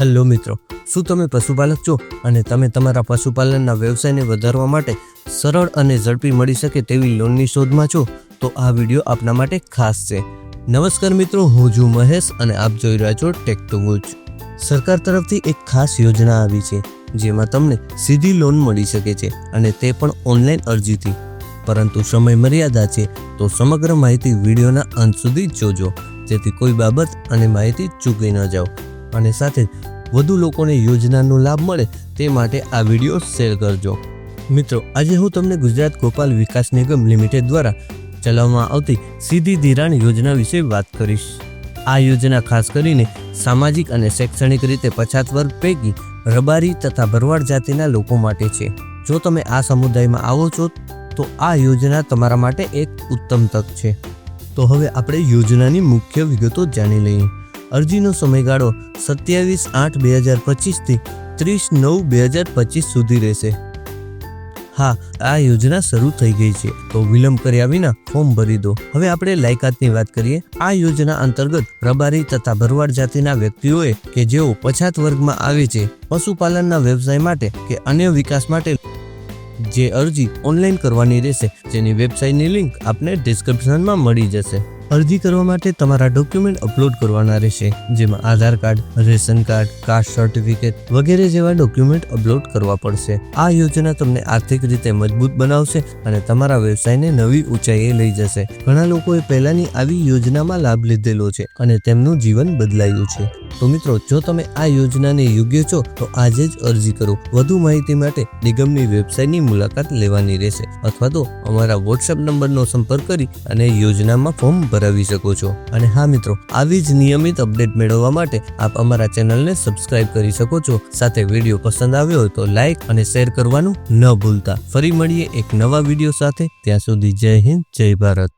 Hello મિત્રો, શું તમે પશુપાલક છો અને તમે તમારા પશુપાલનના વ્યવસાયને વધારવા માટે સરળ અને ઝડપી મળી શકે તેવી લોનની શોધમાં છો? તો આ વીડિયો આપના માટે ખાસ છે. નમસ્કાર મિત્રો, હું છું મહેશ અને આપ જોઈ રહ્યા છો ટેક ટુ ગુજ સરકાર તરફથી એક ખાસ યોજના આવી છે, જેમાં તમને સીધી લોન મળી શકે છે અને તે પણ ઓનલાઈન અરજીથી. પરંતુ સમય મર્યાદા છે, તો સમગ્ર માહિતી વિડીયોના અંત સુધી જોજો. જેથી કોઈ બાબત અને માહિતી ચૂકી ન જાઓ. અને સાથે જ વધુ લોકોને યોજનાનો લાભ મળે તે માટે આ વીડિયો શેર કરજો. મિત્રો, આજે હું તમને ગુજરાત ગોપાલ વિકાસ નિગમ લિમિટેડ દ્વારા ચલાવવામાં આવતી સીધી ધિરાણ યોજના વિશે વાત કરીશ. આ યોજના ખાસ કરીને સામાજિક અને શૈક્ષણિક રીતે પછાત વર્ગ પૈકી રબારી તથા ભરવાડ જાતિના લોકો માટે છે. જો તમે આ સમુદાયમાં આવો છો, તો આ યોજના તમારા માટે એક ઉત્તમ તક છે. તો હવે આપણે યોજનાની મુખ્ય વિગતો જાણી લઈએ. અરજીનો સમયગાળો સત્યાવીસ આઠ બે હજાર પચીસથી ત્રીસ નવ બે હજાર પચીસ સુધી રહેશે. હા, આ યોજના શરૂ થઈ ગઈ છે. તો વિલંબ કર્યા વિના ફોર્મ ભરી દો. હવે આપણે લાયકાતની વાત કરીએ. આ યોજના અંતર્ગત રબારી તથા ભરવાડ જાતિના વ્યક્તિઓએ કે જેઓ પછાત વર્ગમાં આવે છે, પશુપાલનના વ્યવસાય માટે કે અન્ય વિકાસ માટે જે અરજી ઓનલાઈન કરવાની રહેશે, જેની વેબસાઇટની લિંક આપને ડિસ્ક્રિપ્શનમાં મળી જશે. અરજી કરવા માટે તમારા ડોક્યુમેન્ટ અપલોડ કરવાના રહેશે, જેમાં Aadhaar card, ration card, caste certificate વગેરે જેવા ડોક્યુમેન્ટ અપલોડ કરવા પડશે. આ યોજના તમને આર્થિક રીતે મજબૂત બનાવશે અને તમારા વ્યવસાયને નવી ઊંચાઈએ લઈ જશે. ઘણા લોકોએ પહેલાની આવી યોજનામાં લાભ લીધેલો છે અને તેમનું જીવન બદલાયું છે. તો મિત્રો, જો તમે આ યોજનાને યોગ્ય છો, તો આજે જ અરજી કરો. વધુ માહિતી માટે નિગમની વેબસાઇટની મુલાકાત લેવાની રહેશે. અથવા તો અમારા વોટ્સએપ નંબરનો સંપર્ક કરી અને યોજનામાં ફોર્મ ભરાવી શકો છો. અને હા મિત્રો, આવી જ નિયમિત અપડેટ મેળવવા માટે આપ અમારા ચેનલને સબસ્ક્રાઇબ કરી શકો છો. સાથે વીડિયો પસંદ આવ્યો હોય તો લાઇક અને શેર કરવાનું ન ભૂલતા. ફરી મળીએ એક નવા વીડિયો સાથે. ત્યાં સુધી જય હિન્દ, જય ભારત.